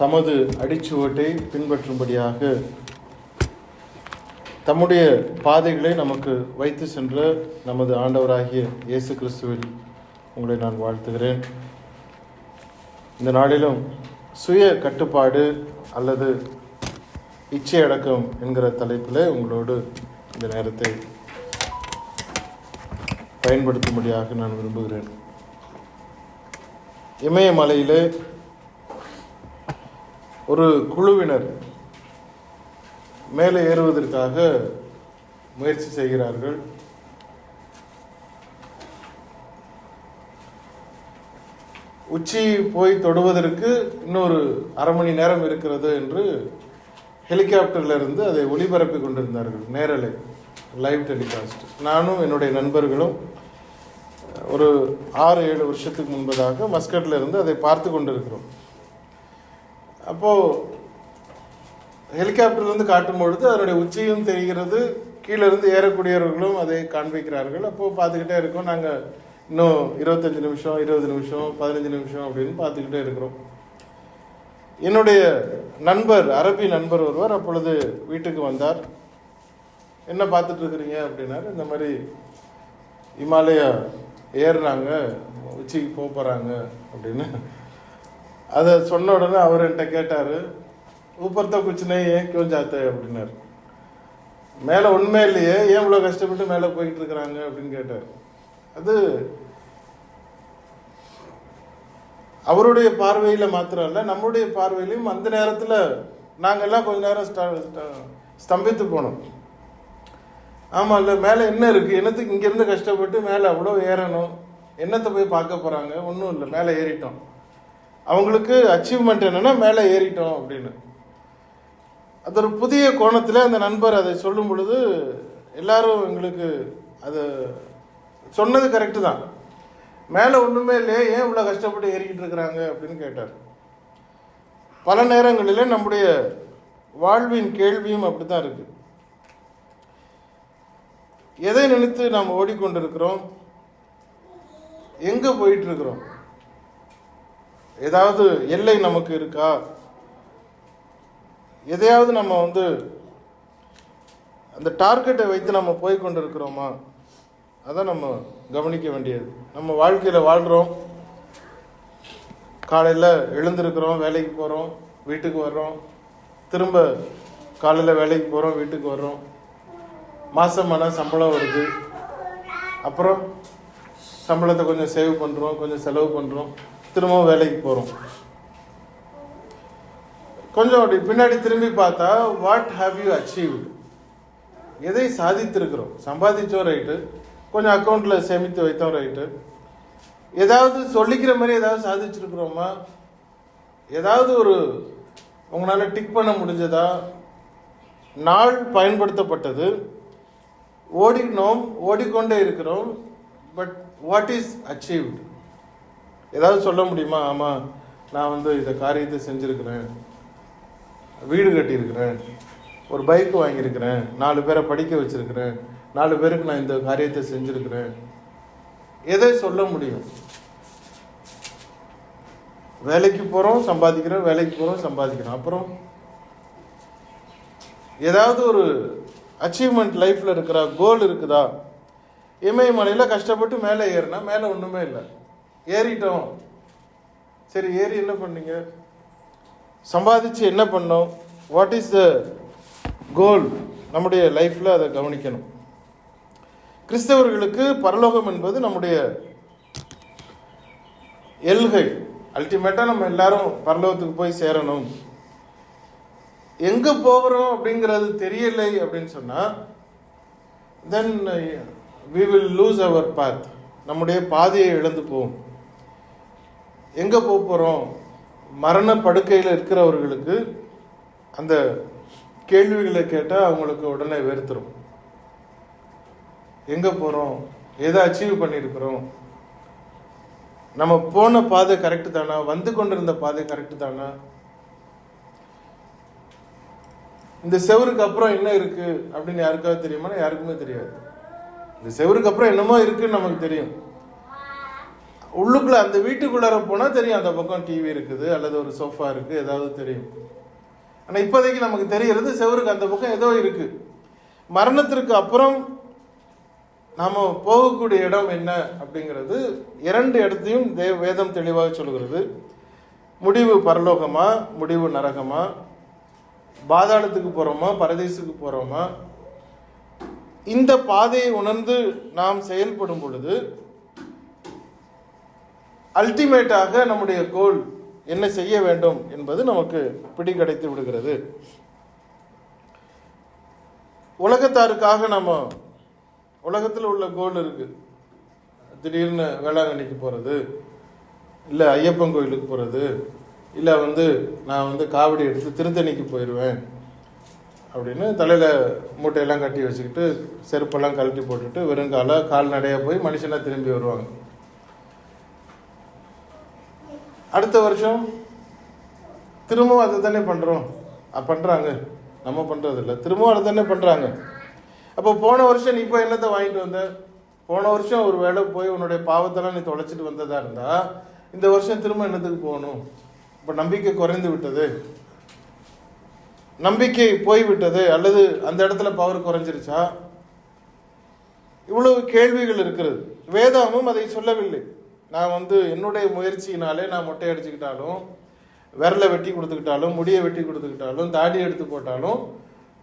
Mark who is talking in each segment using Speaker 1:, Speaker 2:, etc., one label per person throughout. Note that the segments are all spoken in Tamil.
Speaker 1: தமது அடிச்சுவட்டை பின்பற்றும்படியாக தம்முடைய பாதைகளை நமக்கு வைத்து சென்ற நமது ஆண்டவராகிய இயேசு கிறிஸ்துவில் உங்களை நான் வாழ்த்துகிறேன். இந்த நாளிலும் சுய கட்டுப்பாடு அல்லது இச்சை அடக்கம் என்கிற தலைப்பில் உங்களோடு இந்த நேரத்தை பயன்படுத்தும்படியாக நான் விரும்புகிறேன். இமயமலையிலே ஒரு குழுவினர் மேலே ஏறுவதற்காக முயற்சி செய்கிறார்கள். உச்சி போய் தொடுவதற்கு இன்னொரு அரை மணி நேரம் இருக்கிறது என்று ஹெலிகாப்டர்ல இருந்து அதை ஒளிபரப்பி கொண்டிருந்தார்கள். நேரலை லைவ் டெலிகாஸ்ட். நானும் என்னுடைய நண்பர்களும் ஒரு ஆறு ஏழு வருஷத்துக்கு முன்பதாக மஸ்கட்ல இருந்து அதை பார்த்து கொண்டிருக்கிறோம். அப்போது ஹெலிகாப்டர்லேருந்து காட்டும் பொழுது அதனுடைய உச்சியும் தெரிகிறது கீழே இருந்து ஏறக்கூடியவர்களும் அதை காண்பிக்கிறார்கள். அப்போது பார்த்துக்கிட்டே இருக்கோம். நாங்கள் இன்னும் இருபத்தஞ்சு நிமிஷம் இருபது நிமிஷம் பதினஞ்சு நிமிஷம் அப்படின்னு பார்த்துக்கிட்டே இருக்கிறோம். என்னுடைய நண்பர் அரபி நண்பர் ஒருவர் அப்பொழுது வீட்டுக்கு வந்தார். என்ன பார்த்துட்டு இருக்கிறீங்க? அப்படின்னாரு. இந்த மாதிரி இமாலயா ஏறுறாங்க உச்சிக்கு போக போகிறாங்க அப்படின்னு. அதை சொன்ன உடனே அவர் என்கிட்ட கேட்டார் ஊப்பர்த்த குச்சினே ஏன் கியூ ஜாத்தே? அப்படின்னாரு. மேலே உண்மை இல்லையே ஏன் இவ்வளோ கஷ்டப்பட்டு மேலே போயிட்டு இருக்கிறாங்க அப்படின்னு கேட்டார். அது அவருடைய பார்வையில் மாத்திரம் இல்லை நம்முடைய பார்வையிலையும் அந்த நேரத்தில் நாங்கள்லாம் கொஞ்ச நேரம் ஸ்தம்பித்து போனோம். ஆமாம் இல்லை மேலே என்ன இருக்குது என்னத்துக்கு இங்கேருந்து கஷ்டப்பட்டு மேலே அவ்வளோ ஏறணும்? என்னத்தை போய் பார்க்க போகிறாங்க ஒன்றும் இல்லை மேலே ஏறிட்டோம். அவங்களுக்கு அச்சீவ்மெண்ட் என்னென்னா மேலே ஏறிட்டோம் அப்படின்னு. அது ஒரு புதிய கோணத்தில் அந்த நண்பர் அதை சொல்லும் பொழுது எல்லாரும் எங்களுக்கு அது சொன்னது கரெக்டு தான். மேலே ஒன்றுமே இல்லையே ஏன் இவ்வளோ கஷ்டப்பட்டு ஏறிக்கிட்டு இருக்கிறாங்க அப்படின்னு கேட்டார். பல நேரங்களில் நம்முடைய வாழ்வின் கேள்வியும் அப்படி தான் இருக்குது எதை நினைத்து நாம் ஓடிக்கொண்டிருக்கிறோம்? எங்கே போயிட்டுருக்குறோம் இருக்கிறோம்? ஏதாவது எல்லை நமக்கு இருக்கா? எதையாவது நம்ம வந்து அந்த டார்கெட்டை வைத்து நம்ம போய் கொண்டு இருக்கிறோமா அதான் நம்ம கவனிக்க வேண்டியது. நம்ம வாழ்க்கையில் வாழ்கிறோம் காலையில் எழுந்திருக்கிறோம் வேலைக்கு போகிறோம் வீட்டுக்கு வர்றோம். திரும்ப காலையில் வேலைக்கு போகிறோம் வீட்டுக்கு வர்றோம். மாதமான சம்பளம் வருது. அப்புறம் சம்பளத்தை கொஞ்சம் சேவ் பண்ணுறோம் கொஞ்சம் செலவு பண்ணுறோம் திரும்பவும் வேலைக்கு போகிறோம் கொஞ்சம் அப்படி பின்னாடி திரும்பி பார்த்தா வாட் ஹாவ் யூ அச்சீவ்டு எதை சாதித்திருக்கிறோம்? சம்பாதிச்சோம் ரைட்டு கொஞ்சம் அக்கௌண்ட்டில் சேமித்து வைத்தோம் ரைட்டு ஏதாவது சொல்லிக்கிற மாதிரி ஏதாவது சாதிச்சிருக்கிறோமா? ஏதாவது ஒரு உங்களால் டிக் பண்ண முடிஞ்சதா? நாள் பயன்படுத்தப்பட்டது. ஓடினோம் ஓடிக்கொண்டே இருக்கிறோம். பட் வாட் இஸ் அச்சீவ்டு ஏதாவது சொல்ல முடியுமா? ஆமாம் நான் வந்து இந்த காரியத்தை செஞ்சுருக்கிறேன். வீடு கட்டியிருக்கிறேன். ஒரு பைக் வாங்கியிருக்கிறேன். நாலு பேரை படிக்க வச்சுருக்கிறேன். நாலு பேருக்கு நான் இந்த காரியத்தை செஞ்சுருக்கிறேன். எதை சொல்ல முடியும்? வேலைக்கு போகிறோம் சம்பாதிக்கிறோம் வேலைக்கு போகிறோம் சம்பாதிக்கிறோம். அப்புறம் ஏதாவது ஒரு அச்சீவ்மெண்ட் லைஃப்பில் இருக்கிறா கோல் இருக்குதா? இமயமலையில் கஷ்டப்பட்டு மேலே ஏறினா மேலே ஒன்றுமே இல்லை. ஏறிட்டோம். சரி ஏறி என்ன பண்ணீங்க? சம்பாதிச்சு என்ன பண்ணோம்? வாட் இஸ் த கோல் நம்முடைய லைஃப்பில் அதை கவனிக்கணும். கிறிஸ்தவர்களுக்கு பரலோகம் என்பது நம்முடைய எல்கை அல்டிமேட்டாக நம்ம எல்லாரும் பரலோகத்துக்கு போய் சேரணும். எங்கே போகிறோம் அப்படிங்கிறது தெரியலை அப்படின்னு சொன்னால் then we will lose our path நம்முடைய பாதையை இழந்து போவோம். எங்கே போக போகிறோம் மரண படுக்கையில் இருக்கிறவர்களுக்கு அந்த கேள்விகளை கேட்டால் அவங்களுக்கு உடனே வெறுத்துரும். எங்கே போகிறோம் எதை அச்சீவ் பண்ணியிருக்கிறோம் நம்ம போன பாதை கரெக்டு தானா? வந்து கொண்டிருந்த பாதை கரெக்டு தானா? இந்த செவருக்கு அப்புறம் என்ன இருக்குது அப்படின்னு யாருக்காவது தெரியுமானா? யாருக்குமே தெரியாது. இந்த செவருக்கு அப்புறம் என்னமோ இருக்குன்னு நமக்கு தெரியும். உள்ளுக்குள்ள அந்த வீட்டுக்குள்ளார போனால் தெரியும் அந்த பக்கம் டிவி இருக்குது அல்லது ஒரு சோஃபா இருக்கு ஏதாவது தெரியும். ஆனால் இப்போதைக்கு நமக்கு தெரிகிறது செவருக்கு அந்த பக்கம் ஏதோ இருக்கு. மரணத்திற்கு அப்புறம் நாம் போகக்கூடிய இடம் என்ன அப்படிங்கிறது இரண்டு இடத்தையும் தே வேதம் தெளிவாக சொல்கிறது. முடிவு பரலோகமா முடிவு நரகமா பாதாளத்துக்கு போகிறோமா பரதேசுக்கு போகிறோமா இந்த பாதையை உணர்ந்து நாம் செயல்படும் பொழுது அல்டிமேட்டாக நம்முடைய கோல் என்ன செய்ய வேண்டும் என்பது நமக்கு பிடிகடைத்து விடுகிறது. உலகத்தாருக்காக நம்ம உலகத்தில் உள்ள கோல் இருக்குது திடீர்னு வேளாங்கண்ணிக்கு போகிறது இல்லை ஐயப்பன் கோயிலுக்கு போகிறது இல்லை வந்து நான் வந்து காவடி எடுத்து திருத்தணிக்கு போயிடுவேன் அப்படின்னு தலையில் மூட்டையெல்லாம் கட்டி வச்சுக்கிட்டு செருப்பெல்லாம் கழட்டி போட்டுட்டு வெறுங்கால கால்நடையாக போய் மனுஷனாக திரும்பி வருவாங்க. அடுத்த வருஷம் திரும்பவும் அதை தானே பண்ணுறோம் பண்ணுறாங்க நம்ம பண்ணுறது இல்லை திரும்பவும் அதை தானே பண்ணுறாங்க அப்போ போன வருஷம் நீ இப்போ என்னத்தை வாங்கிட்டு வந்த? போன வருஷம் ஒரு வேளை போய் உன்னுடைய பாவத்தெல்லாம் நீ தொலைச்சிட்டு வந்ததாக இருந்தால் இந்த வருஷம் திரும்ப என்னத்துக்கு போகணும்? இப்போ நம்பிக்கை குறைந்து விட்டது. நம்பிக்கை போய்விட்டது அல்லது அந்த இடத்துல பவர் குறைஞ்சிருச்சா? இவ்வளவு கேள்விகள் இருக்கிறது. வேதாமும் அதை சொல்லவில்லை. நான் வந்து என்னுடைய முயற்சியினாலே நான் மொட்டை அடிச்சுக்கிட்டாலும் விரலை வெட்டி கொடுத்துக்கிட்டாலும் முடியை வெட்டி கொடுத்துக்கிட்டாலும் தாடி எடுத்து போட்டாலும்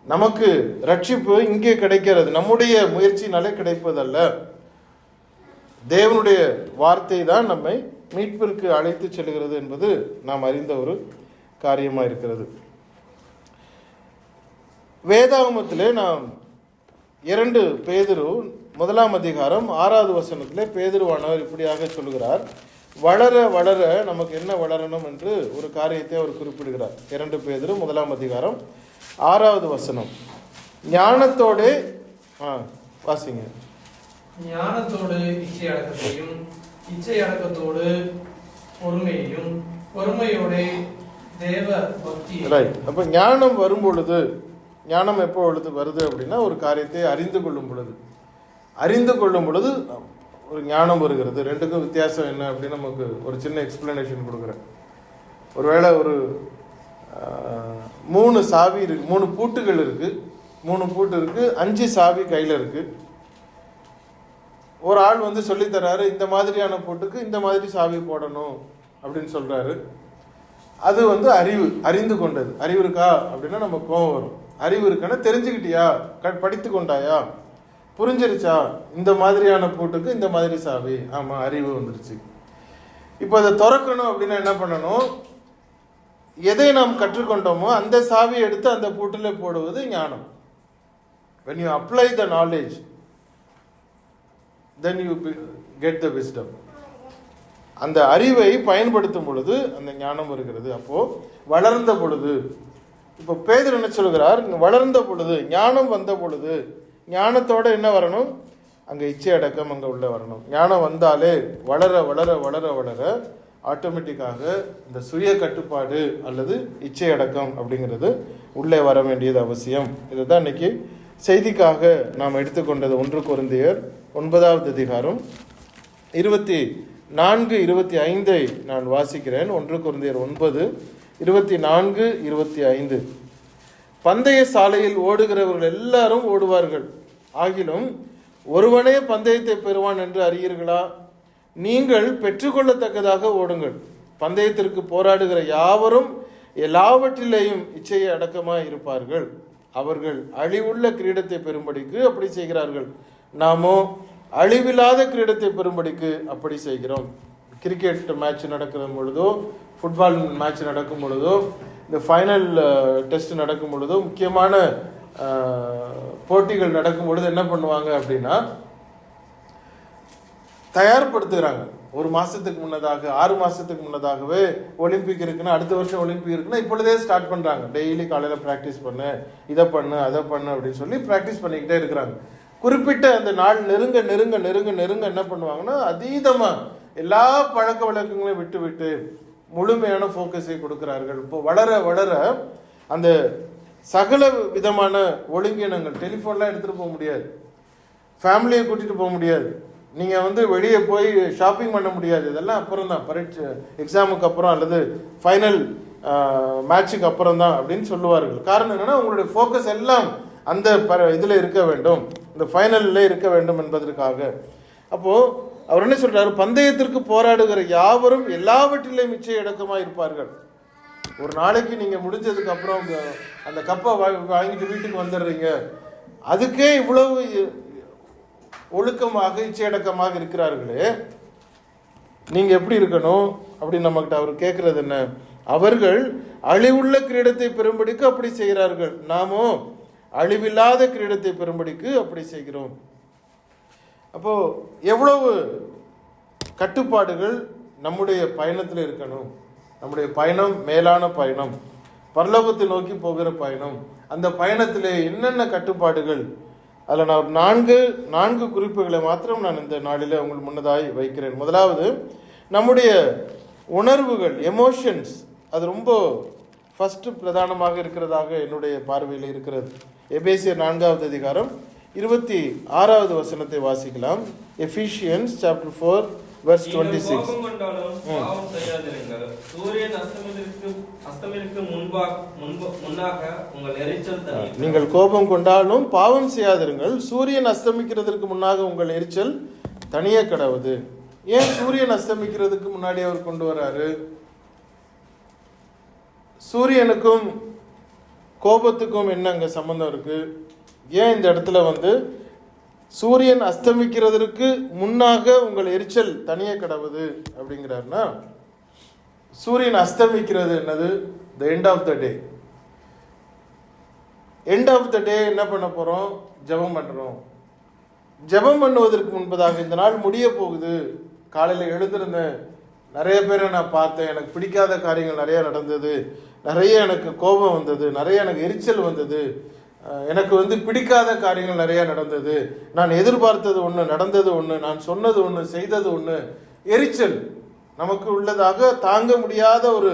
Speaker 1: நமக்கு ரட்சிப்பு இங்கே கிடைக்கிறது. நம்முடைய முயற்சினாலே கிடைப்பதல்ல. தேவனுடைய வார்த்தை தான் நம்மை மீட்பிற்கு அழைத்து செல்கிறது என்பது நாம் அறிந்த ஒரு காரியமாக இருக்கிறது. வேதாகமத்திலே நாம் இரண்டு பேதரும் முதலாம் அதிகாரம் ஆறாவது வசனத்திலே பேதுருவானவர் இப்படியாக சொல்கிறார் வளர வளர நமக்கு என்ன வளரணும்? என்று ஒரு காரியத்தை அவர் குறிப்பிடுகிறார். இரண்டு பேதுரு முதலாம் அதிகாரம் ஆறாவது வசனம். ஞானத்தோடு ஆ வாசிங்க.
Speaker 2: ஞானத்தோடு இச்சை அடக்கத்தையும் இச்சை அடக்கத்தோடு பொறுமையையும் பொறுமையோட தேவ பக்தி
Speaker 1: ரைட் அப்போ ஞானம் வரும் பொழுது ஞானம் எப்போ பொழுது வருது அப்படின்னா ஒரு காரியத்தை அறிந்து கொள்ளும் பொழுது. அறிந்து கொள்ளும் பொழுது ஒரு ஞானம் வருகிறது. ரெண்டுக்கும் வித்தியாசம் என்ன அப்படின்னு நமக்கு ஒரு சின்ன எக்ஸ்பிளனேஷன் கொடுக்குறேன். ஒருவேளை ஒரு மூணு சாவி இருக்கு மூணு பூட்டுகள் இருக்கு. மூணு பூட்டு இருக்கு. அஞ்சு சாவி கையில் இருக்கு. ஒரு ஆள் வந்து சொல்லித்தராரு இந்த மாதிரியான பூட்டுக்கு இந்த மாதிரி சாவி போடணும் அப்படின்னு சொல்கிறாரு அது வந்து அறிவு அறிந்து கொண்டது. அறிவு இருக்கா? அப்படின்னா நம்ம கோவம் வரும். அறிவு இருக்கான்னா தெரிஞ்சுக்கிட்டியா? க- படித்து கொண்டாயா? புரிஞ்சிருச்சா? இந்த மாதிரியான பூட்டுக்கு இந்த மாதிரி சாவி. ஆமாம் அறிவு வந்துருச்சு. இப்போ அதை திறக்கணும் அப்படின்னா என்ன பண்ணணும்? எதை நாம் கற்றுக்கொண்டோமோ அந்த சாவி எடுத்து அந்த பூட்டில் போடுவது ஞானம். When you apply the knowledge then you get the wisdom அந்த அறிவை பயன்படுத்தும் பொழுது அந்த ஞானம் வருகிறது. அப்போது வளர்ந்த பொழுது இப்போ பேதர் என்ன சொல்கிறார் வளர்ந்த பொழுது ஞானம் வந்த பொழுது ஞானத்தோடு என்ன வரணும்? அங்கே இச்சை அடக்கம் அங்கே உள்ளே வரணும். ஞானம் வந்தாலே வளர வளர வளர வளர ஆட்டோமேட்டிக்காக இந்த சுய கட்டுப்பாடு அல்லது இச்சை அடக்கம் அப்படிங்கிறது உள்ளே வர வேண்டியது அவசியம். இதுதான் இன்னைக்கு செய்திக்காக நாம் எடுத்துக்கொண்டது ஒன்று குருந்தையர் ஒன்பதாவது அதிகாரம் இருபத்தி நான்கு இருபத்தி ஐந்தை நான் வாசிக்கிறேன். ஒன்று குருந்தையர் ஒன்பது இருபத்தி நான்கு இருபத்தி ஐந்து. பந்தய சாலையில் ஓடுகிறவர்கள் எல்லாரும் ஓடுவார்கள். ஆகிலும் ஒருவனே பந்தயத்தை பெறுவான் என்று அறியீர்களா? நீங்கள் பெற்றுக்கொள்ளத்தக்கதாக ஓடுங்கள். பந்தயத்திற்கு போராடுகிற யாவரும் எல்லாவற்றிலேயும் இச்சையை அடக்கமாக இருப்பார்கள். அவர்கள் அழிவுள்ள கிரீடத்தை பெறும்படிக்கு அப்படி செய்கிறார்கள். நாமோ அழிவில்லாத கிரீடத்தை பெறும்படிக்கு அப்படி செய்கிறோம். கிரிக்கெட் மேட்ச் நடக்கிற பொழுதோ ஃபுட்பால் மேட்ச் நடக்கும் பொழுதோ இந்த ஃபைனல் டெஸ்ட் நடக்கும் பொழுதோ முக்கியமான போட்டிகள் நடக்கும் பொழுது என்ன பண்ணுவாங்க அப்படின்னா தயார்படுத்துகிறாங்க. ஒரு மாதத்துக்கு முன்னதாக ஆறு மாதத்துக்கு முன்னதாகவே ஒலிம்பிக் இருக்குன்னா அடுத்த வருஷம் ஒலிம்பிக் இருக்குன்னா இப்பொழுதே ஸ்டார்ட் பண்ணுறாங்க டெய்லி காலையில் ப்ராக்டிஸ் பண்ணு இதை பண்ணு அதை பண்ணு அப்படின்னு சொல்லி ப்ராக்டிஸ் பண்ணிக்கிட்டே இருக்கிறாங்க. குறிப்பிட்ட அந்த நாள் நெருங்க நெருங்க நெருங்க நெருங்க என்ன பண்ணுவாங்கன்னா அதீதமாக எல்லா பழக்க வழக்கங்களையும் விட்டு விட்டு முழுமையான ஃபோக்கஸை கொடுக்கிறார்கள். இப்போ வளர வளர அந்த சகல விதமான ஒழுங்கினங்கள் டெலிஃபோன்லாம் எடுத்துகிட்டு போக முடியாது. ஃபேமிலியை கூட்டிகிட்டு போக முடியாது. நீங்கள் வந்து வெளியே போய் ஷாப்பிங் பண்ண முடியாது. இதெல்லாம் அப்புறம் தான் பரீட்சை எக்ஸாமுக்கு அப்புறம் அல்லது ஃபைனல் மேட்சுக்கு அப்புறம் தான் அப்படின்னு சொல்லுவார்கள். காரணம் என்னென்னா உங்களுடைய ஃபோக்கஸ் எல்லாம் அந்த ப இதில் இருக்க வேண்டும். இந்த ஃபைனலில் இருக்க வேண்டும் என்பதற்காக. அப்போது அவர் என்ன சொல்கிறார் பந்தயத்திற்கு போராடுகிற யாவரும் எல்லாவற்றிலும் மிச்சம் இடக்கமாக இருப்பார்கள் ஒரு நாளைக்கு நீங்கள் முடிஞ்சதுக்கு அப்புறம் அந்த கப்பை வா- வாங்கிட்டு வீட்டுக்கு வந்துடுறீங்க. அதுக்கே இவ்வளவு ஒழுக்கமாக இச்சையடக்கமாக இருக்கிறார்களே. நீங்கள் எப்படி இருக்கணும் அப்படின்னு நம்மகிட்ட அவர் கேட்குறது என்ன? அவர்கள் அழிவுள்ள கிரீடத்தை பெறும்படிக்கு அப்படி செய்கிறார்கள். நாமோ அழிவில்லாத கிரீடத்தை பெறும்படிக்கு அப்படி செய்கிறோம். அப்போ எவ்வளவு கட்டுப்பாடுகள் நம்முடைய பயணத்தில் இருக்கணும்? நம்முடைய பயணம் மேலான பயணம். பரலோகத்தை நோக்கி போகிற பயணம். அந்த பயணத்தில் என்னென்ன கட்டுப்பாடுகள்? அதில் நான் ஒரு நான்கு நான்கு குறிப்புகளை மாத்திரம் நான் இந்த நாளில் உங்கள் முன்னதாய் வைக்கிறேன். முதலாவது நம்முடைய உணர்வுகள் எமோஷன்ஸ் அது ரொம்ப ஃபஸ்ட்டு பிரதானமாக இருக்கிறதாக என்னுடைய பார்வையில் இருக்கிறது. எபேசியர் நான்காவது அதிகாரம் இருபத்தி ஆறாவது வசனத்தை வாசிக்கலாம். Ephesians chapter four verse twenty six
Speaker 3: சூரியன் அஸ்தமிற்கு அஸ்தமிற்கு முன்பா முன்பு முன்னாக உங்கள் எரிச்சல்
Speaker 1: நீங்கள் கோபம் கொண்டாலும் பாவம் செய்யாதிருங்கள். சூரியன் அஸ்தமிக்கிறதுக்கு முன்னாக உங்கள் எரிச்சல் தனிய கடவுது. ஏன் சூரியன் அஸ்தமிக்கிறதுக்கு முன்னாடி அவர் கொண்டு வராரு? சூரியனுக்கும் கோபத்துக்கும் என்ன அங்க சம்பந்தம் இருக்கு? ஏன் இந்த இடத்துல வந்து சூரியன் அஸ்தமிக்கிறதற்கு முன்னாக உங்கள் எரிச்சல் தனிய கிடவுது அப்படிங்கிறாருன்னா சூரியன் அஸ்தமிக்கிறது என்னது? The end of the day end of the day என்ன பண்ண போகிறோம் ஜெபம் பண்ணுறோம் ஜெபம் பண்ணுவதற்கு முன்பதாக இந்த நாள் முடிய போகுது. காலையில் எழுந்திருந்தேன் நிறைய பேரை நான் பார்த்தேன். எனக்கு பிடிக்காத காரியங்கள் நிறையா நடந்தது. நிறைய எனக்கு கோபம் வந்தது. நிறைய எனக்கு எரிச்சல் வந்தது. எனக்கு வந்து பிடிக்காத காரியங்கள் நிறைய நடந்தது. நான் எதிர்பார்த்தது ஒன்று நடந்தது ஒன்று நான் சொன்னது ஒன்று செய்தது ஒன்று எரிச்சல் நமக்கு உள்ளதாக தாங்க முடியாத ஒரு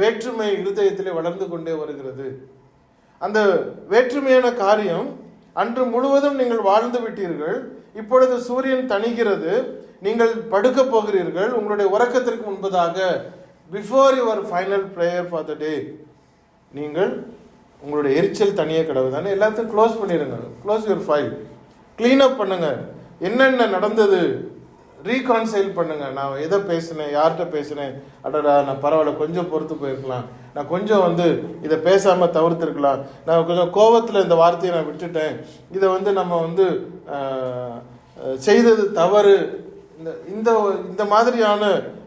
Speaker 1: வேற்றுமை இருதயத்திலே வளர்ந்து கொண்டே வருகிறது. அந்த வேற்றுமையான காரியம் அன்று முழுவதும் நீங்கள் வாழ்ந்து விட்டீர்கள் இப்பொழுது சூரியன் தணிகிறது நீங்கள் படுக்க போகிறீர்கள் உங்களுடைய உறக்கத்திற்கு முன்பதாக before your final prayer for the day நீங்கள் உங்களுடைய எரிச்சல் தனியே கிடவு. தானே எல்லாத்தையும் க்ளோஸ் பண்ணிடுங்க close your file clean up பண்ணுங்க. என்னென்ன நடந்தது? ரீகான்சைல் பண்ணுங்க. நான் எதை பேசினேன்? யார்கிட்ட பேசினேன்? அடடா நான் பரவாயில்ல கொஞ்சம் பொறுத்து போயிருக்கலாம். நான் கொஞ்சம் வந்து இதை பேசாமல் தவிர்த்துருக்கலாம். நான் கொஞ்சம் கோவத்தில் இந்த வார்த்தையை நான் விட்டுட்டேன். இதை வந்து நம்ம வந்து செய்தது தவறு. இந்த இந்த இந்த மாதிரியான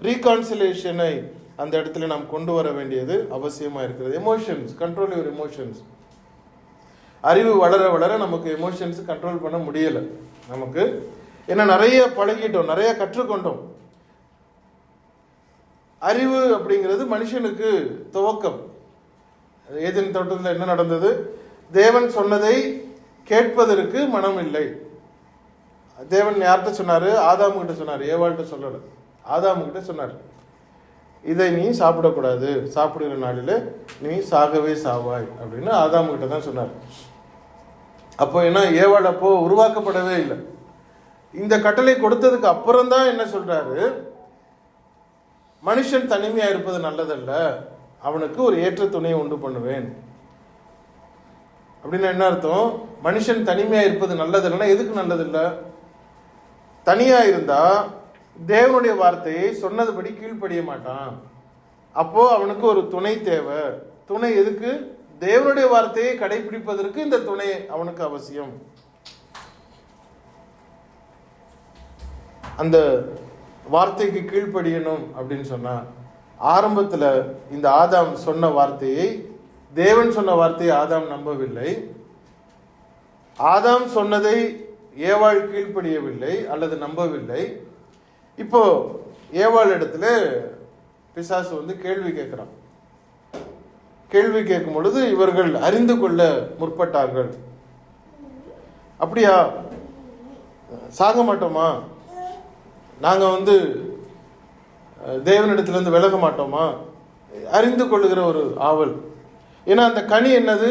Speaker 1: ரீகான்சிலேஷனை அந்த இடத்துல நாம் கொண்டு வர வேண்டியது அவசியமாக இருக்கிறது. எமோஷன்ஸ் கண்ட்ரோல் யுவர் எமோஷன்ஸ் அறிவு வளர வளர நமக்கு எமோஷன்ஸ் கண்ட்ரோல் பண்ண முடியலை. நமக்கு ஏன்னா நிறைய பழகிட்டோம் நிறைய கற்றுக்கொண்டோம். அறிவு அப்படிங்கிறது மனுஷனுக்கு துவக்கம். ஏதேன் தோட்டத்தில் என்ன நடந்தது? தேவன் சொன்னதை கேட்பதற்கு மனம் இல்லை. தேவன் யார்கிட்ட சொன்னார்? ஆதாமுகிட்ட சொன்னார். ஏவாள்கிட்ட சொல்லலை. ஆதாமுக்கிட்ட சொன்னார். இதை நீ சாப்பிடக்கூடாது. சாப்பிடுகிற நாளில் நீ சாகவே சாவாய் அப்படின்னு ஆதாமு கிட்ட தான் சொன்னார். அப்போ ஏன்னா ஏவாள் அப்போ உருவாக்கப்படவே இல்லை. இந்த கட்டளை கொடுத்ததுக்கு அப்புறம் தான் என்ன சொல்றாரு? மனுஷன் தனிமையா இருப்பது நல்லதல்ல. அவனுக்கு ஒரு ஏற்ற துணையை உண்டு பண்ணுவேன். அப்படின்னா என்ன அர்த்தம்? மனுஷன் தனிமையா இருப்பது நல்லதில்லைன்னா எதுக்கு நல்லதில்லை? தனியா இருந்தா தேவனுடைய வார்த்தையை சொன்னதுபடி கீழ்ப்படிய மாட்டான். அப்போ அவனுக்கு ஒரு துணை தேவை. துணை எதுக்கு? தேவனுடைய வார்த்தையை கடைபிடிப்பதற்கு இந்த துணை அவனுக்கு அவசியம். அந்த வார்த்தைக்கு கீழ்ப்படியணும் அப்படின்னு சொன்னா ஆரம்பத்தில் இந்த ஆதாம் சொன்ன வார்த்தையை தேவன் சொன்ன வார்த்தையை ஆதாம் நம்பவில்லை. ஆதாம் சொன்னதை ஏவாள் கீழ்ப்படியவில்லை அல்லது நம்பவில்லை. இப்போ ஏவாள் இடத்துல பிசாசு வந்து கேள்வி கேட்குறான். கேள்வி கேட்கும் பொழுது இவர்கள் அறிந்து கொள்ள முற்பட்டார்கள். அப்படியா? சாக மாட்டோமா? நாங்கள் வந்து அஹ், தேவனிடத்திலிருந்து விலக மாட்டோமா? அறிந்து கொள்ளுகிற ஒரு ஆவல். ஏன்னா அந்த கனி என்னது?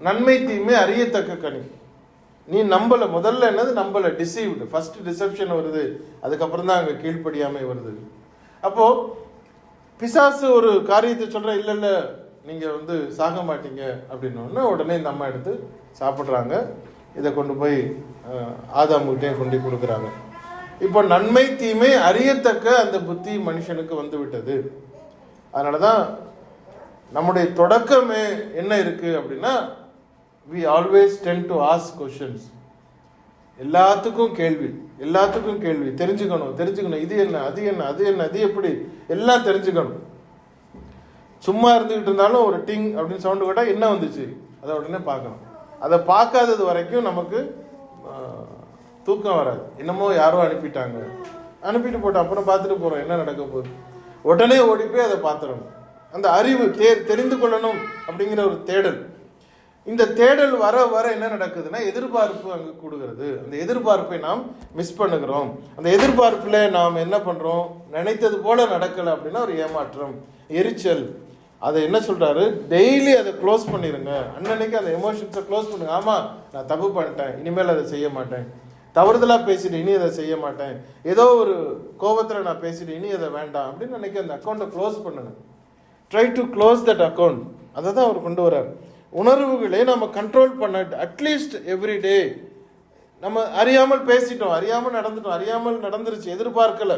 Speaker 1: நன்மை தீமை அறியத்தக்க கனி. நீ நம்பலை முதல்ல என்னது நம்பலை? டிசீவ்டு ஃபஸ்ட்டு டிசெப்ஷன் வருது. அதுக்கப்புறம் தான் அங்கே கீழ்ப்படியாமை வருது. அப்போது பிசாசு ஒரு காரியத்தை சொல்கிற இல்லை இல்லை நீங்கள் வந்து சாக மாட்டீங்க. அப்படின்னோடனே உடனே இந்த அம்மா எடுத்து சாப்பிட்றாங்க. இதை கொண்டு போய் ஆதாமுகிட்டே கொண்டு கொடுக்குறாங்க. இப்போ நன்மை தீமை அறியத்தக்க அந்த புத்தி மனுஷனுக்கு வந்து விட்டது. அதனால தான் நம்முடைய தொடக்கமே என்ன இருக்குது அப்படின்னா we always tend to ask questions எல்லாத்துக்கும் கேள்வி எல்லாத்துக்கும் கேள்வி. தெரிஞ்சுக்கணும் தெரிஞ்சுக்கணும். இது என்ன அது என்ன அது என்ன அது எப்படி? எல்லாம் தெரிஞ்சுக்கணும். சும்மா இருந்துக்கிட்டு இருந்தாலும் ஒரு டிங் அப்படின்னு சவுண்டு கேட்டால் என்ன வந்துச்சு? அதை உடனே பார்க்கணும். அதை பார்க்காதது வரைக்கும் நமக்கு தூக்கம் வராது. என்னமோ யாரோ அனுப்பிட்டாங்க. அனுப்பிட்டு போட்டு அப்புறம் பார்த்துட்டு போகிறோம் என்ன நடக்க போகுது? உடனே ஓடி போய் அதை பார்த்துடணும். அந்த அறிவு தே தெரிந்து கொள்ளணும் அப்படிங்கிற ஒரு தேடல். இந்த தேடல் வர வர என்ன நடக்குதுன்னா எதிர்பார்ப்பு அங்கே கூடுகிறது. அந்த எதிர்பார்ப்பை நாம் மிஸ் பண்ணுகிறோம். அந்த எதிர்பார்ப்பில் நாம் என்ன பண்ணுறோம் நினைத்தது போல் நடக்கலை அப்படின்னா ஒரு ஏமாற்றம் எரிச்சல். அதை என்ன சொல்கிறாரு டெய்லி அதை க்ளோஸ் பண்ணிடுங்க அன்னன்னைக்கு அந்த எமோஷன்ஸை க்ளோஸ் பண்ணுங்க. ஆமாம் நான் தப்பு பண்ணிட்டேன். இனிமேல் அதை செய்ய மாட்டேன். தவறுதலாக பேசிட்டு இனி அதை செய்ய மாட்டேன். ஏதோ ஒரு கோபத்தில் நான் பேசிட்டு இனி அதை வேண்டாம் அப்படின்னு அன்றைக்கி அந்த அக்கௌண்ட்டை க்ளோஸ் பண்ணுங்க. Try to close that account அதை தான் அவர் கொண்டு வரார் உணர்வுகளை நம்ம கண்ட்ரோல் பண்ண அட்லீஸ்ட் எவ்ரி டே நம்ம அறியாமல் பேசிட்டோம் அறியாமல் நடந்துட்டோம் அறியாமல் நடந்துருச்சு எதிர்பார்க்கல.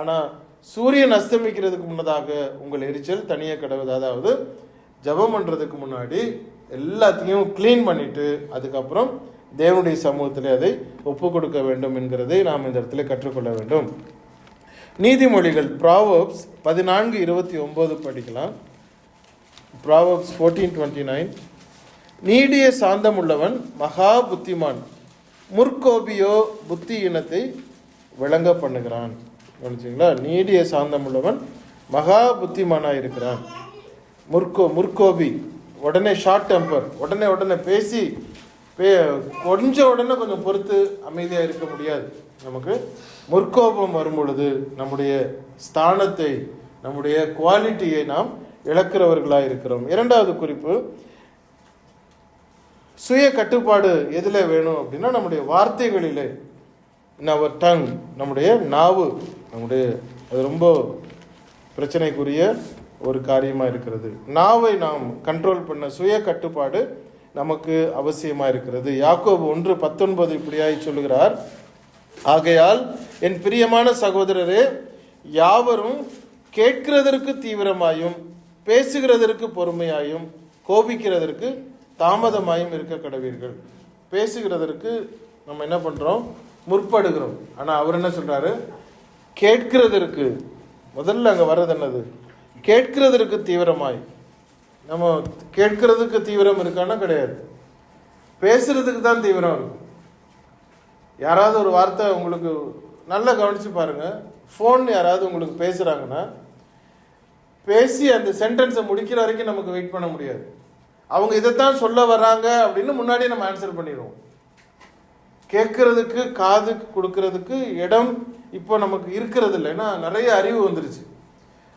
Speaker 1: ஆனால் சூரியன் அஸ்தமிக்கிறதுக்கு முன்னதாக உங்கள் எரிச்சல் தனியே கிடவுது. அதாவது ஜெபம் பண்ணுறதுக்கு முன்னாடி எல்லாத்தையும் க்ளீன் பண்ணிட்டு அதுக்கப்புறம் தேவனுடைய சமூகத்தில் அதை ஒப்பு கொடுக்க வேண்டும் என்கிறதை நாம் இந்த இடத்துல கற்றுக்கொள்ள வேண்டும். நீதிமொழிகள் ப்ராவப்ஸ் பதினான்கு இருபத்தி ஒம்பது படிக்கலாம். ப்ராவப்ஸ் ஃபோர்டீன் டுவெண்ட்டி நைன் நீடிய சாந்தமுள்ளவன் மகா புத்திமான். முற்கோபியோ புத்தி இனத்தை விளங்க பண்ணுகிறான். கவனிச்சிங்களா? நீடிய சாந்தமுள்ளவன் மகா புத்திமானாக இருக்கிறான். முற்கோ முற்கோபி. உடனே ஷார்ட் டெம்பர் உடனே உடனே பேசி பே கொஞ்சம் உடனே கொஞ்சம் பொறுத்து அமைதியாக இருக்க முடியாது. நமக்கு முற்கோபம் வரும் பொழுது நம்முடைய ஸ்தானத்தை நம்முடைய குவாலிட்டியை நாம் இழக்கிறவர்களாக இருக்கிறோம் இரண்டாவது குறிப்பு சுய கட்டுப்பாடு எதில் வேணும் அப்படின்னா நம்முடைய வார்த்தைகளிலே இன் அவர் டங் நம்முடைய நாவு நம்முடைய அது ரொம்ப பிரச்சனைக்குரிய ஒரு காரியமாக இருக்கிறது. நாவை நாம் கண்ட்ரோல் பண்ண சுய கட்டுப்பாடு நமக்கு அவசியமாக இருக்கிறது. யாக்கோபு ஒன்று பத்தொன்பது இப்படியாய் சொல்லுகிறார். ஆகையால் என் பிரியமான சகோதரரே யாவரும் கேட்கிறதற்கு தீவிரமாயும் பேசுகிறதற்கு பொறுமையாயும் கோபிக்கிறதற்கு தாமதமாயும் இருக்க கடவீர்கள். பேசுகிறதற்கு நம்ம என்ன பண்ணுறோம் முற்படுகிறோம். ஆனால் அவர் என்ன சொல்கிறாரு கேட்கிறதற்கு முதல்ல அங்கே வர்றது என்னது? கேட்கிறதற்கு தீவிரமாய். நம்ம கேட்கிறதுக்கு தீவிரம் இருக்கான்னா கிடையாது. பேசுறதுக்கு தான் தீவிரம். இருக்கும் யாராவது ஒரு வார்த்தை உங்களுக்கு நல்லா கவனித்து பாருங்கள் ஃபோன் யாராவது உங்களுக்கு பேசுகிறாங்கன்னா பேசி அந்த சென்டென்ஸை முடிக்கிற வரைக்கும் நமக்கு வெயிட் பண்ண முடியாது. அவங்க இதைத்தான் சொல்ல வர்றாங்க அப்படின்னு முன்னாடியே நம்ம ஆன்சர் பண்ணிடுவோம். கேட்கறதுக்கு காது கொடுக்கறதுக்கு இடம் இப்போ நமக்கு இருக்கிறது இல்லை. ஏன்னா நிறைய அறிவு வந்துருச்சு.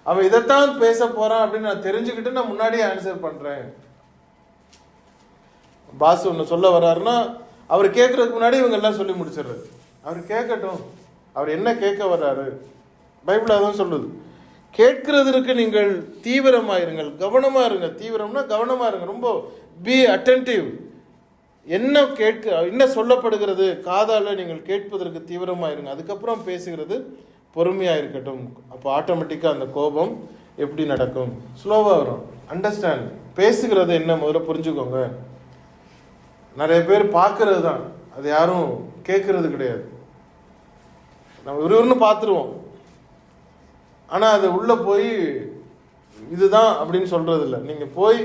Speaker 1: அவன் இதைத்தான் பேச போறான் அப்படின்னு நான் தெரிஞ்சுக்கிட்டு நான் முன்னாடியே ஆன்சர் பண்றேன். பாஸ் ஒன்று சொல்ல வர்றாருன்னா அவர் கேட்கறதுக்கு முன்னாடி இவங்க எல்லாம் சொல்லி முடிச்சிடுறது. அவர் கேட்கட்டும். அவர் என்ன கேட்க வர்றாரு? பைபிள் அதான் சொல்லுது. கேட்கிறதற்கு நீங்கள் தீவிரமா இருங்கள் கவனமா இருங்க. தீவிரம்னா கவனமாக இருங்க. ரொம்ப பி அட்டென்டிவ் என்ன கேட்க என்ன சொல்லப்படுகிறது? காதால் நீங்கள் கேட்பதற்கு தீவிரமாக இருங்க அதுக்கப்புறம் பேசுகிறது பொறுமையாக இருக்கட்டும். அப்போ ஆட்டோமேட்டிக்காக அந்த கோபம் எப்படி நடக்கும்? ஸ்லோவாக வரும். அண்டர்ஸ்டாண்ட் பேசுகிறது என்ன? முதல்ல புரிஞ்சுக்கோங்க. நிறைய பேர் பார்க்கறது தான். அது யாரும் கேட்கறது கிடையாது. நம்ம ஒருவர்னு பார்த்துருவோம். ஆனால் அது உள்ளே போய் இதுதான் அப்படின்னு சொல்கிறது இல்லை நீங்கள் போய்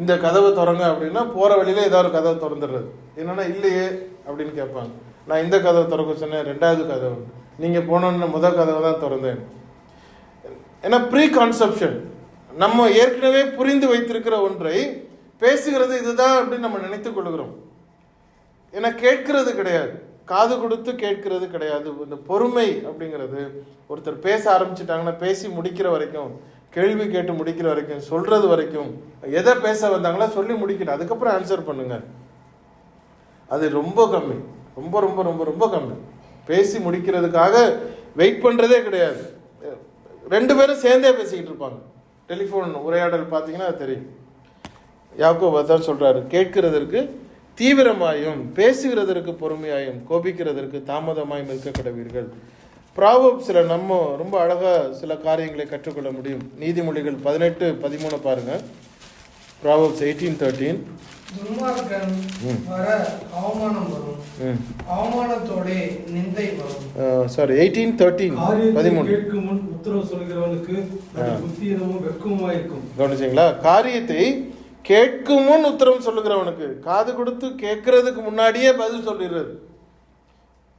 Speaker 1: இந்த கதவை திறங்க அப்படின்னா போகிற வழியில் ஏதாவது ஒரு கதவை திறந்துடுறது. என்னென்னா இல்லையே அப்படின்னு கேட்பாங்க. நான் இந்த கதவை திறக்க சொன்னேன் ரெண்டாவது கதவு. நீங்கள் போனோன்னு முதல் கதவை தான் திறந்தேன். ஏன்னா ப்ரீ கான்செப்ஷன் நம்ம ஏற்கனவே புரிந்து வைத்திருக்கிற ஒன்றை பேசுகிறது இதுதான் அப்படின்னு நம்ம நினைத்து கொள்கிறோம். ஏன்னா கேட்கிறது கிடையாது. காது கொடுத்து கேட்கிறது கிடையாது. இந்த பொறுமை அப்படிங்கிறது ஒருத்தர் பேச ஆரம்பிச்சிட்டாங்கன்னா பேசி முடிக்கிற வரைக்கும் கேள்வி கேட்டு முடிக்கிற வரைக்கும் சொல்றது வரைக்கும் எதை பேச வந்தாங்களோ சொல்லி முடிக்கணும். அதுக்கப்புறம் ஆன்சர் பண்ணுங்க. அது ரொம்ப கம்மி. ரொம்ப ரொம்ப ரொம்ப ரொம்ப கம்மி. பேசி முடிக்கிறதுக்காக வெயிட் பண்ணுறதே கிடையாது. ரெண்டு பேரும் சேர்ந்தே பேசிக்கிட்டு இருப்பாங்க. டெலிஃபோன் உரையாடல் பார்த்தீங்கன்னா அது தெரியும். யாக்கோ தான் சொல்கிறாரு கேட்கிறதற்கு தீவிரமாயும் பேசுகிறதற்கு பொறுமையாயும் கோபிக்கிறதற்கு தாமதமாயும் இருக்க கடவீர்கள் ப்ராவப் சில நம்ம ரொம்ப அழகா சில காரியங்களை கற்றுக்கொள்ள முடியும். நீதிமொழிகள் பதினெட்டு பதிமூணு பாருங்க. ப்ராவப்ஸ் எயிட்டீன் தேர்ட்டீன்
Speaker 2: துன்மார்க்கன்
Speaker 1: ம்.
Speaker 2: வர அவமானம் வரும். அவமானத்தோடே நிந்தை வரும்.
Speaker 1: சாரி எயிட்டீன் தேர்ட்டீன் பதிமூணு. கவனிச்சிங்களா? காரியத்தை கேட்கும் முன் உத்தரவு சொல்லுகிறவனுக்கு காது கொடுத்து கேட்கறதுக்கு முன்னாடியே பதில் சொல்லிடுறது.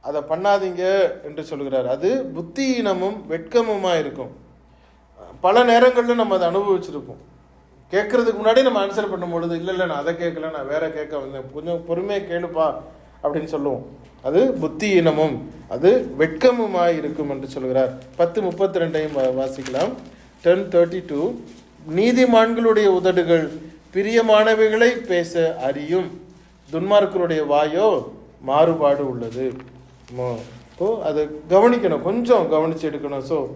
Speaker 1: அதை பண்ணாதீங்க என்று சொல்கிறார் அது புத்தியினமும் வெட்கமுமாக இருக்கும். பல நேரங்களில் நம்ம அதை அனுபவிச்சிருப்போம். கேட்குறதுக்கு முன்னாடி நம்ம ஆன்சர் பண்ணும் பொழுது இல்லை இல்லை நான் அதை கேட்கல நான் வேற கேட்க வந்தேன். கொஞ்சம் பொறுமையாக கேளுப்பா அப்படின்னு சொல்லுவோம். அது புத்தியினமும் அது வெட்கமுமாய் இருக்கும் என்று சொல்கிறார் பத்து முப்பத்தி ரெண்டையும் வாசிக்கலாம். Ten thirty two. நீதிமான்களுடைய உதடுகள் பிரியமானவைகளை பேச அறியும். துன்மார்க்கருடைய வாயோ மாறுபாடு உள்ளது. மோ- அதை கவனிக்கணும். கொஞ்சம் கவனித்து எடுக்கணும். ஸோ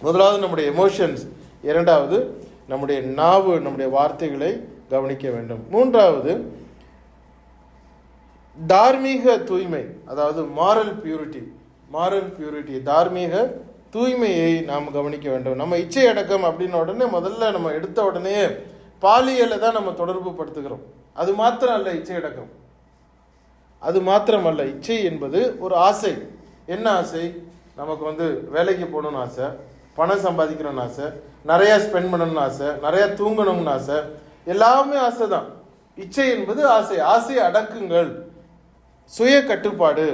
Speaker 1: முதலாவது நம்முடைய எமோஷன்ஸ் இரண்டாவது நம்முடைய நாவு நம்முடைய வார்த்தைகளை கவனிக்க வேண்டும். மூன்றாவது தார்மீக தூய்மை அதாவது மாரல் பியூரிட்டி மாரல் பியூரிட்டி தார்மீக தூய்மையை நாம் கவனிக்க வேண்டும். நம்ம இச்சை அடக்கம் அப்படின்ன உடனே முதல்ல நம்ம எடுத்த உடனே பாலியலை தான் நம்ம தொடர்பு படுத்துகிறோம். அது மாத்திரம் அல்ல இச்சை அடக்கம். அது மாத்திரம் அல்ல இச்சை என்பது ஒரு ஆசை. என்ன ஆசை? நமக்கு வந்து வேலைக்கு போகணும்னு ஆசை பணம் சம்பாதிக்கணும்னு ஆசை நிறையா ஸ்பெண்ட் பண்ணணும்னு ஆசை நிறையா தூங்கணும்னு ஆசை. எல்லாமே ஆசை தான். இச்சை என்பது ஆசை. ஆசை அடக்குங்கள். சுய கட்டுப்பாடு.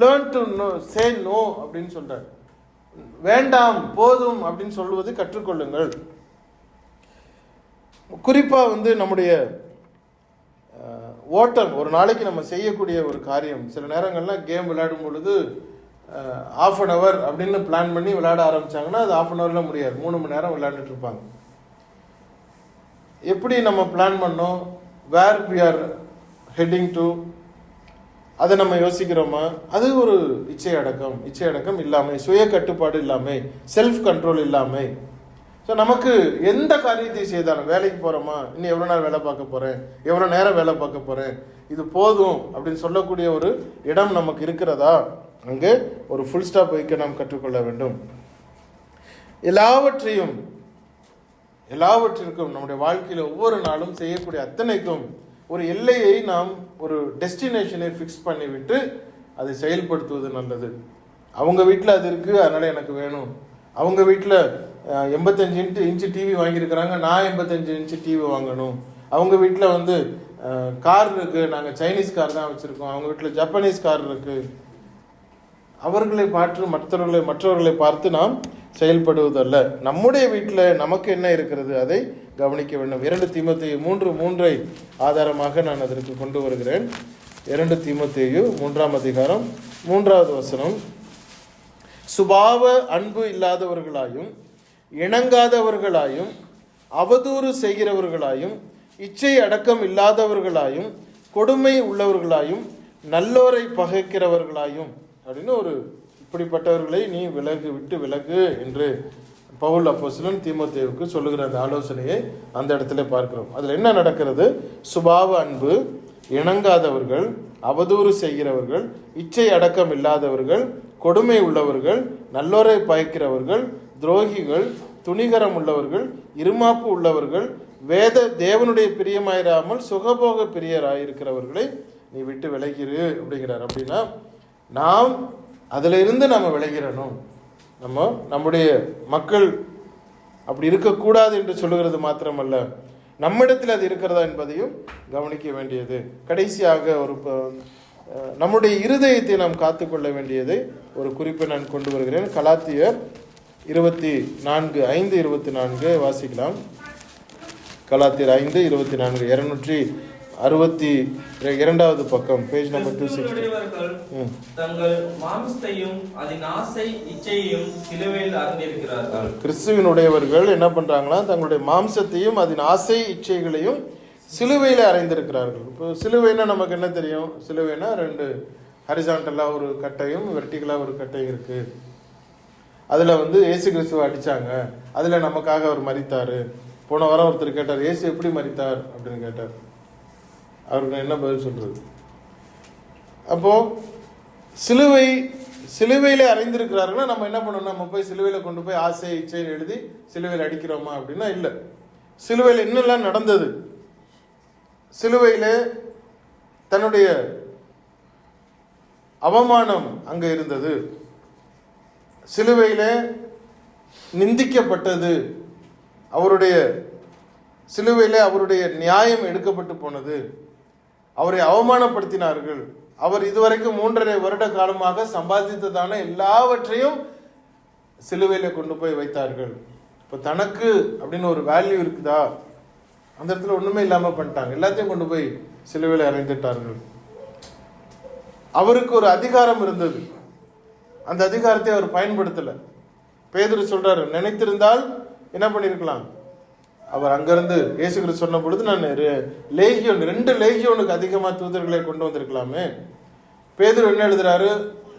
Speaker 1: Learn to no say no அப்படின்னு சொல்கிறார் வேண்டாம் போதும் அப்படின்னு சொல்வது கற்றுக்கொள்ளுங்கள். குறிப்பாக வந்து நம்முடைய ஓட்டம் ஒரு நாளைக்கு நம்ம செய்யக்கூடிய ஒரு காரியம். சில நேரங்கள்லாம் கேம் விளையாடும் பொழுது ஆஃப் அன் ஹவர் அப்படின்னு பிளான் பண்ணி விளையாட ஆரம்பிச்சாங்கன்னா அது ஆஃப் அன் ஹவரில் முடியாது. மூணு மணி நேரம் விளையாண்டுட்டு இருப்பாங்க. எப்படி நம்ம பிளான் பண்ணோம்? Where we are heading to அதை நம்ம யோசிக்கிறோமா? அது ஒரு இச்சை அடக்கம் இச்சை அடக்கம் இல்லாமல் சுய கட்டுப்பாடு இல்லாமல் செல்ஃப் கண்ட்ரோல் இல்லாமல் ஸோ நமக்கு எந்த காரியத்தை செய்தாலும் வேலைக்கு போகிறோமா இன்னும் எவ்வளோ நாள் வேலை பார்க்க போகிறேன் எவ்வளோ நேரம் வேலை பார்க்க போகிறேன் இது போதும் அப்படின்னு சொல்லக்கூடிய ஒரு இடம் நமக்கு இருக்கிறதா? அங்கே ஒரு ஃபுல் ஸ்டாப் வைக்க நாம் கற்றுக்கொள்ள வேண்டும். எல்லாவற்றையும் எல்லாவற்றிற்கும் நம்முடைய வாழ்க்கையில் ஒவ்வொரு நாளும் செய்யக்கூடிய அத்தனைக்கும் ஒரு எல்லையை நாம் ஒரு டெஸ்டினேஷனை ஃபிக்ஸ் பண்ணிவிட்டு அதை செயல்படுத்துவது நல்லது. அவங்க வீட்டில் அது இருக்குது அதனால் எனக்கு வேணும். அவங்க வீட்டில் எண்பத்தஞ்சு இன்ச்சு இன்ச்சு டிவி வாங்கியிருக்கிறாங்க. நான் எண்பத்தஞ்சு இன்ச்சு டிவி வாங்கணும். அவங்க வீட்டில் வந்து கார் இருக்குது நாங்கள் சைனீஸ் கார் தான் வச்சுருக்கோம். அவங்க வீட்டில் ஜப்பனீஸ் கார் இருக்குது அவர்களை பார்த்து மற்றவர்களை மற்றவர்களை பார்த்து நாம் செயல்படுவதல்ல. நம்முடைய வீட்டில் நமக்கு என்ன இருக்கிறது? அதை கவனிக்க வேண்டும். இரண்டு தீமத்தையு மூன்று மூன்றை ஆதாரமாக நான் அதற்கு கொண்டு வருகிறேன். இரண்டு தீமத்தேயு மூன்றாம் அதிகாரம் மூன்றாவது வசனம். சுபாவ அன்பு இல்லாதவர்களாயும் இணங்காதவர்களாயும் அவதூறு செய்கிறவர்களாயும் இச்சை அடக்கம் இல்லாதவர்களாயும் கொடுமை உள்ளவர்களாயும் நல்லோரை பகைக்கிறவர்களாயும் அப்படின்னு ஒரு இப்படிப்பட்டவர்களை நீ விலகு விட்டு விலகு என்று பவுல் அப்போசிலன் தீமோத்தேவுக்கு சொல்லுகிற அந்த ஆலோசனையை அந்த இடத்துல பார்க்கிறோம். அதில் என்ன நடக்கிறது? சுபாவ அன்பு இணங்காதவர்கள் அவதூறு செய்கிறவர்கள் இச்சை அடக்கம் இல்லாதவர்கள் கொடுமை உள்ளவர்கள் நல்லோரை பயக்கிறவர்கள் துரோகிகள் துணிகரம் உள்ளவர்கள் இருமாப்பு உள்ளவர்கள் வேத தேவனுடைய பிரியமாயிராமல் சுகபோக பிரியராயிருக்கிறவர்களை நீ விட்டு விலகிரு அப்படிங்கிறார். அப்படின்னா நாம் அதிலிருந்து நம்ம விலகிறணும். நம்ம நம்முடைய மக்கள் அப்படி இருக்கக்கூடாது என்று சொல்லுகிறது மாத்திரமல்ல. நம்மிடத்தில் அது இருக்கிறதா என்பதையும் கவனிக்க வேண்டியது. கடைசியாக ஒரு நம்முடைய இருதயத்தை நாம் காத்துக்கொள்ள வேண்டியதை ஒரு குறிப்பை நான் கொண்டு வருகிறேன். கலாத்தியர் இருபத்தி நான்கு ஐந்து இருபத்தி நான்கு வாசிக்கலாம். கலாத்தியர் ஐந்து இருபத்தி நான்கு இருநூற்றி அறுபத்தி இரண்டாவது பக்கம் பேஜ் நம்பர் டூ சிக்ஸ்டி
Speaker 3: தங்கள் மாம்சத்தையும் அதன் ஆசை இச்சையையும் சிலுவையில் அறிந்திருக்கிறார்கள்
Speaker 1: கிறிஸ்துவினுடையவர்கள் என்ன பண்றாங்களா தங்களுடைய மாம்சத்தையும் அதன் ஆசை இச்சைகளையும் சிலுவையில் அறைந்திருக்கிறார்கள். இப்போ சிலுவைனா நமக்கு என்ன தெரியும்? சிலுவைனா ரெண்டு ஹரிசாண்டலாக ஒரு கட்டையும் வெர்டிகலாக ஒரு கட்டையும் இருக்கு. அதில் வந்து ஏசு கிறிஸ்துவை அடித்தாங்க அதில் நமக்காக அவர் மறித்தார் போன வாரம் ஒருத்தர் கேட்டார் ஏசு எப்படி மறித்தார் அப்படின்னு கேட்டார். அவருக்கு என்ன பதில் சொல்கிறது அப்போது சிலுவை சிலுவையிலே அறைந்திருக்கிறார்களா நம்ம என்ன பண்ணணும்? நம்ம போய் சிலுவையில் கொண்டு போய் ஆசை இச்சைன்னு எழுதி சிலுவையில் அடிக்கிறோமா அப்படின்னா இல்லை. சிலுவையில் என்னெல்லாம் நடந்தது. சிலுவையிலே தன்னுடைய அவமானம் அங்கே இருந்தது. சிலுவையில் நிந்திக்கப்பட்டது. அவருடைய சிலுவையில் அவருடைய நியாயம் எடுக்கப்பட்டு போனது. அவரை அவமானப்படுத்தினார்கள். அவர் இதுவரைக்கும் மூன்றரை வருட காலமாக சம்பாதித்ததான எல்லாவற்றையும் சிலுவையில் கொண்டு போய் வைத்தார்கள். இப்போ தனக்கு அப்படின்னு ஒரு வேல்யூ இருக்குதா? அந்த இடத்துல ஒன்றுமே இல்லாமல் பண்ணிட்டாங்க. எல்லாத்தையும் கொண்டு போய் சிலுவையில் அறைந்துட்டார்கள். அவருக்கு ஒரு அதிகாரம் இருந்தது. அந்த அதிகாரத்தை அவர் பயன்படுத்தலை. பேதுரு சொல்றாரு நினைத்திருந்தால் என்ன பண்ணியிருக்கலாம் அவர் அங்கிருந்து இயேசுகிற சொன்ன பொழுது நான் ரெ- லேகியோன் ரெண்டு லேகியோனுக்கு அதிகமாக தூதர்களை கொண்டு வந்திருக்கலாமே. பேதுரு என்ன எழுதுறாரு?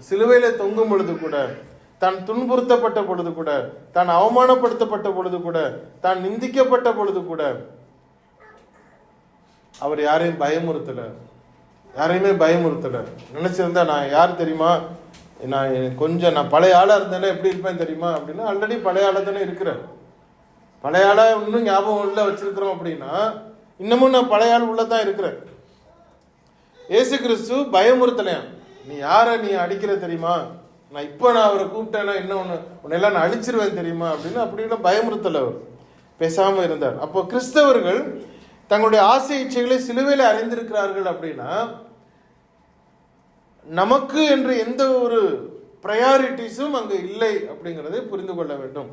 Speaker 1: சிலுவையில தொங்கும் பொழுது கூட தான் துன்புறுத்தப்பட்ட பொழுது கூட தான் அவமானப்படுத்தப்பட்ட பொழுது கூட தான் நிந்திக்கப்பட்ட பொழுது கூட. அவர் யாரையும் பயமுறுத்தல. யாரையுமே பயமுறுத்தல. நினைச்சிருந்தா நான் யார் தெரியுமா? நான் கொஞ்சம் நான் பழைய ஆளாக இருந்தேன்னா எப்படி இருப்பேன் தெரியுமா? அப்படின்னா ஆல்ரெடி பழைய ஆளாக தானே இருக்கிறேன். பழைய ஆளாக இன்னும் ஞாபகம் உள்ள வச்சிருக்கிறோம் அப்படின்னா இன்னமும் நான் பழைய ஆள் உள்ள தான் இருக்கிறேன். ஏசு கிறிஸ்து பயமுறுத்தலையா? நீ யாரை நீ அடிக்கிற தெரியுமா? நான் இப்போ நான் அவரை கூப்பிட்டேன்னா என்ன ஒன்று உன்னெல்லாம் நான் அழிச்சிருவேன் தெரியுமா? அப்படின்னு அப்படிலாம் பயமுறுத்தலை அவர். பேசாமல் இருந்தார். அப்போ கிறிஸ்தவர்கள் தங்களுடைய ஆசை இச்சைகளை சிலுவையில் அறிந்திருக்கிறார்கள் அப்படின்னா நமக்கு என்று எந்த ஒரு ப்ரையாரிட்டிஸும் அங்கு இல்லை அப்படிங்கிறதை புரிந்து கொள்ள வேண்டும்.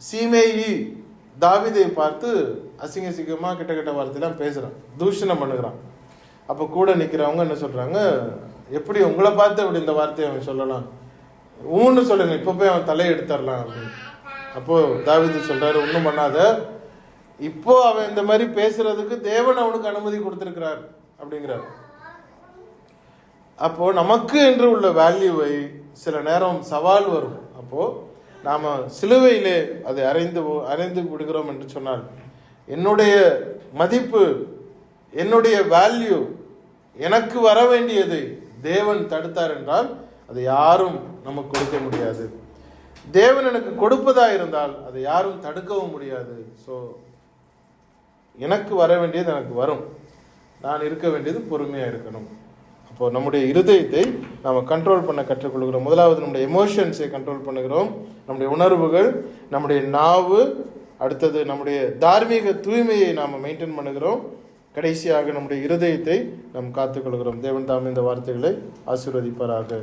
Speaker 1: சீமேயி தாவிதை பார்த்து அசிங்க அசிங்கமாக கிட்ட கிட்ட வார்த்தையெல்லாம் பேசுகிறான் தூஷணம் பண்ணுகிறான். அப்போ கூட நிற்கிறவங்க என்ன சொல்கிறாங்க எப்படி உங்களை பார்த்து அப்படி இந்த வார்த்தையை அவன் சொல்லலாம்? ஊன்னு சொல்லுங்க இப்போ போய் அவன் தலையை எடுத்துடலாம். அப்படின்னு. அப்போது தாவிதை சொல்கிறாரு ஒன்றும் பண்ணாத. இப்போ அவன் இந்த மாதிரி பேசுறதுக்கு தேவன் அவனுக்கு அனுமதி கொடுத்துருக்கிறார். அப்படிங்கிறார். அப்போது நமக்கு என்று உள்ள வேல்யூவை சில நேரம் சவால் வரும். அப்போது நாம் சிலுவையிலே அதை அறைந்து அறைந்து விடுகிறோம் என்று சொன்னால் என்னுடைய மதிப்பு என்னுடைய வேல்யூ எனக்கு வர வேண்டியதை தேவன் தடுத்தார் என்றால் அதை யாரும் நமக்கு கொடுக்க முடியாது. தேவன் எனக்கு கொடுப்பதாக இருந்தால் அதை யாரும் தடுக்கவும் முடியாது. ஸோ எனக்கு வர வேண்டியது எனக்கு வரும். நான் இருக்க வேண்டியது பொறுமையாக இருக்கணும். இப்போ நம்முடைய இருதயத்தை நாம் கண்ட்ரோல் பண்ண கற்றுக்கொள்கிறோம். முதலாவது நம்முடைய எமோஷன்ஸை கண்ட்ரோல் பண்ணுகிறோம். நம்முடைய உணர்வுகள் நம்முடைய நாவு அடுத்தது நம்முடைய தார்மீக தூய்மையை நாம் மெயின்டைன் பண்ணுகிறோம். கடைசியாக நம்முடைய இருதயத்தை நாம் காத்துக்கொள்கிறோம். தேவன் தாம் இந்த வார்த்தைகளை ஆசீர்வதிப்பாராக.